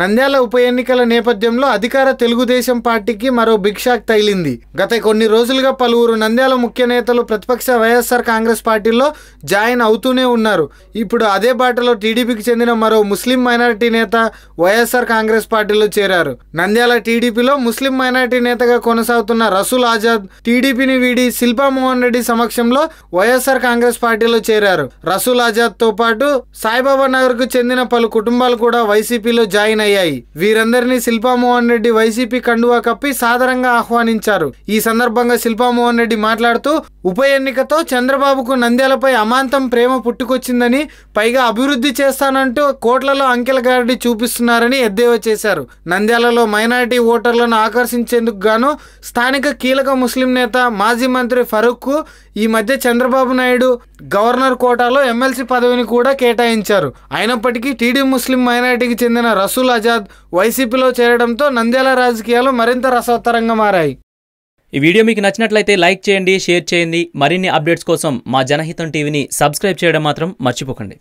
నంద్యాల ఉప ఎన్నికల నేపథ్యంలో అధికార తెలుగుదేశం పార్టీకి మరో బిగ్ షాక్ తగిలింది. గత కొన్ని రోజులుగా పలువురు నంద్యాల ముఖ్య నేతలు ప్రతిపక్ష వైఎస్ఆర్ కాంగ్రెస్ పార్టీలో జాయిన్ అవుతూనే ఉన్నారు. ఇప్పుడు అదే బాటలో టీడీపీకి చెందిన మరో ముస్లిం మైనారిటీ నేత వైఎస్ఆర్ కాంగ్రెస్ పార్టీలో చేరారు. నంద్యాల టీడీపీలో ముస్లిం మైనారిటీ నేతగా కొనసాగుతున్న రసూల్ ఆజాద్ టీడీపీని వీడి శిల్పా మోహన్ రెడ్డి సమక్షంలో వైఎస్ఆర్ కాంగ్రెస్ పార్టీలో చేరారు. రసూల్ ఆజాద్తో పాటు సాయిబాబా నగర్కు చెందిన పలు కుటుంబాలు కూడా వైసీపీలో జాయిన్ అయ్యాయి. వీరందరినీ శిల్పామోహన్ రెడ్డి వైసీపీ కండువా కప్పి సాదరంగా ఆహ్వానించారు. ఈ సందర్భంగా శిల్పామోహన్ రెడ్డి మాట్లాడుతూ ఉప ఎన్నికతో చంద్రబాబుకు నంద్యాలపై అమాంతం ప్రేమ పుట్టుకొచ్చిందని పైగా అభివృద్ధి చేస్తానంటూ కోట్లలో అంకెల గారిని చూపిస్తున్నారని ఎద్దేవా చేశారు. నంద్యాలలో మైనారిటీ ఓటర్లను ఆకర్షించేందుకు గాను స్థానిక కీలక ముస్లిం నేత మాజీ మంత్రి ఫరూక్ ఈ మధ్య చంద్రబాబు నాయుడు గవర్నర్ కోటాలో ఎమ్మెల్సీ పదవిని కూడా కేటాయించారు. అయినప్పటికీ టీడీ ముస్లిం మైనారిటీకి చెందిన రసూల్ ఆజాద్ వైసీపీలో చేరడంతో నంద్యాల రాజకీయాలు మరింత రసవత్తరంగా మారాయి. ఈ వీడియో మీకు నచ్చినట్లయితే లైక్ చేయండి షేర్ చేయండి. మరిన్ని అప్డేట్స్ కోసం మా జనహితం టీవీని సబ్స్క్రైబ్ చేయడం మాత్రం మర్చిపోకండి.